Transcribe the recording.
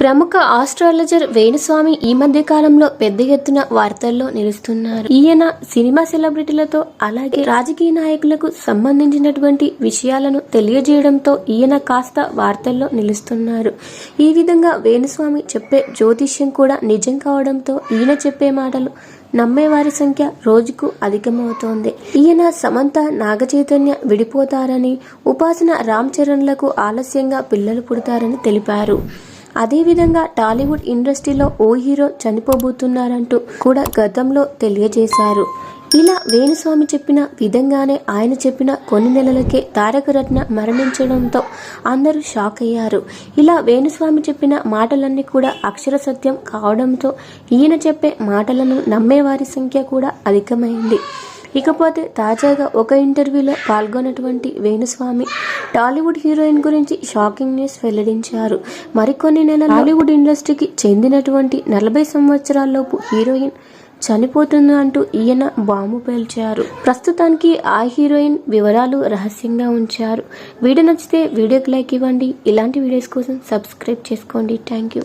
ప్రముఖ ఆస్ట్రాలజర్ వేణుస్వామి ఈ మధ్య కాలంలో పెద్ద ఎత్తున వార్తల్లో నిలుస్తున్నారు. ఈయన సినిమా సెలబ్రిటీలతో అలాగే రాజకీయ నాయకులకు సంబంధించినటువంటి విషయాలను తెలియజేయడంతో ఈయన కాస్త వార్తల్లో నిలుస్తున్నారు. ఈ విధంగా వేణుస్వామి చెప్పే జ్యోతిష్యం కూడా నిజం కావడంతో ఈయన చెప్పే మాటలు నమ్మేవారి సంఖ్య రోజుకు అధికమవుతోంది. ఈయన సమంత నాగచైతన్య విడిపోతారని ఉపాసన రామ్ చరణ్లకు ఆలస్యంగా పిల్లలు పుడతారని తెలిపారు. అదేవిధంగా టాలీవుడ్ ఇండస్ట్రీలో ఓ హీరో చనిపోబోతున్నారంటూ కూడా గతంలో తెలియజేశారు. ఇలా వేణుస్వామి చెప్పిన విధంగానే ఆయన చెప్పిన కొన్ని నెలలకే తారక రత్న మరణించడంతో అందరూ షాక్ అయ్యారు. ఇలా వేణుస్వామి చెప్పిన మాటలన్నీ కూడా అక్షర సత్యం కావడంతో ఈయన చెప్పే మాటలను నమ్మేవారి సంఖ్య కూడా అధికమైంది. ఇకపోతే తాజాగా ఒక ఇంటర్వ్యూలో పాల్గొన్నటువంటి వేణుస్వామి టాలీవుడ్ హీరోయిన్ గురించి షాకింగ్ న్యూస్ వెల్లడించారు. మరికొన్ని నెలల టాలీవుడ్ ఇండస్ట్రీకి చెందినటువంటి నలభై సంవత్సరాల్లోపు హీరోయిన్ చనిపోతుంది అంటూ ఈయన బాంబు పేల్చారు. ప్రస్తుతానికి ఆ హీరోయిన్ వివరాలు రహస్యంగా ఉంచారు. వీడియో నచ్చితే వీడియోకి లైక్ ఇవ్వండి. ఇలాంటి వీడియోస్ కోసం సబ్స్క్రైబ్ చేసుకోండి. Thank you.